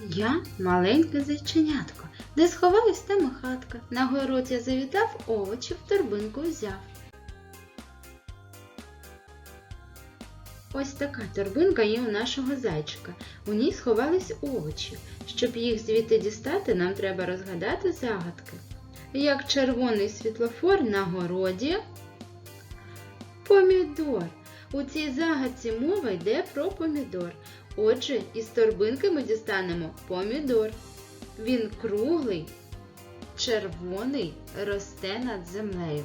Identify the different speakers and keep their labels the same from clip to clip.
Speaker 1: Я маленьке зайченятко, де сховаюсь там і хатка. На город я завітав, овочі в торбинку взяв. Ось така торбинка є у нашого зайчика. У ній сховались овочі. Щоб їх звідти дістати, нам треба розгадати загадки. Як червоний світлофор на городі. Помідор. У цій загадці мова йде про помідор. Отже, із торбинки ми дістанемо помідор. Він круглий, червоний, росте над землею.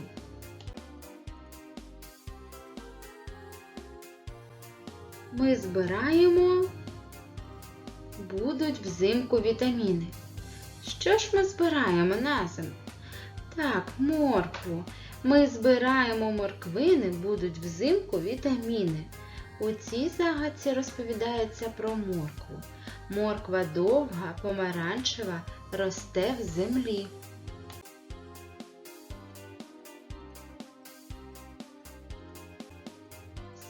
Speaker 1: Ми збираємо, будуть взимку вітаміни. Що ж ми збираємо на зиму? Так, моркву. Ми збираємо морквини, будуть взимку вітаміни. У цій загадці розповідається про моркву. Морква довга, помаранчева, росте в землі.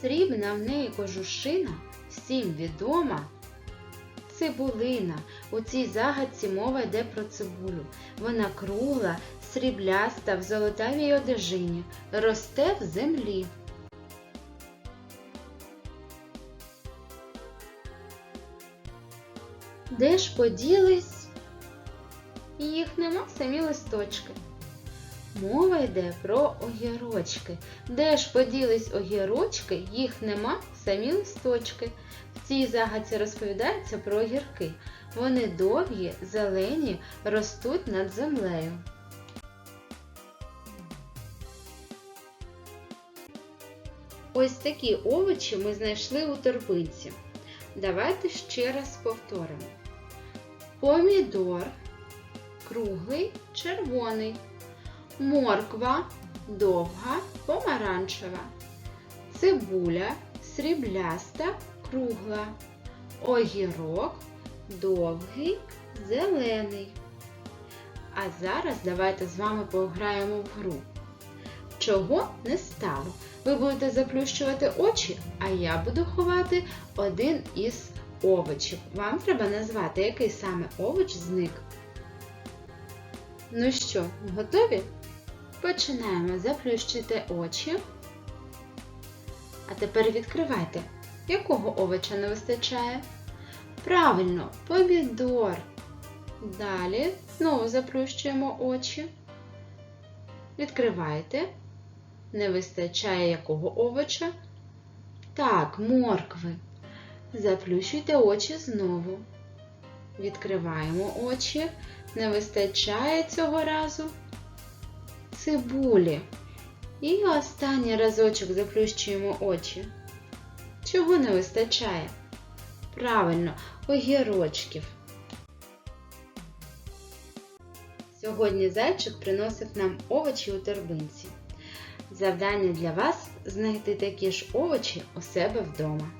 Speaker 1: Срібна в неї кожушина, всім відома. Цибулина. У цій загадці мова йде про цибулю. Вона кругла, срібляста в золотавій одежині, росте в землі. Де ж поділись? Їх нема самі листочки. Мова йде про огірочки. Де ж поділись огірочки, їх нема самі листочки. В цій загадці розповідається про огірки. Вони довгі, зелені, ростуть над землею. Ось такі овочі ми знайшли у торбинці. Давайте ще раз повторимо. Помідор круглий, червоний. Морква довга, помаранчева. Цибуля срібляста, кругла. Огірок довгий, зелений. А зараз давайте з вами пограємо в гру. Чого не стало? Ви будете заплющувати очі, а я буду ховати один із овочів. Вам треба назвати, який саме овоч зник. Ну що, готові? Починаємо заплющити очі. А тепер відкривайте. Якого овоча не вистачає? Правильно, помідор. Далі знову заплющуємо очі. Відкривайте. Не вистачає якого овоча? Так, моркви. Заплющуйте очі знову. Відкриваємо очі. Не вистачає цього разу цибулі. І останній разочок заплющуємо очі. Чого не вистачає? Правильно, огірочків. Сьогодні зайчик приносив нам овочі у торбинці. Завдання для вас знайти такі ж овочі у себе вдома.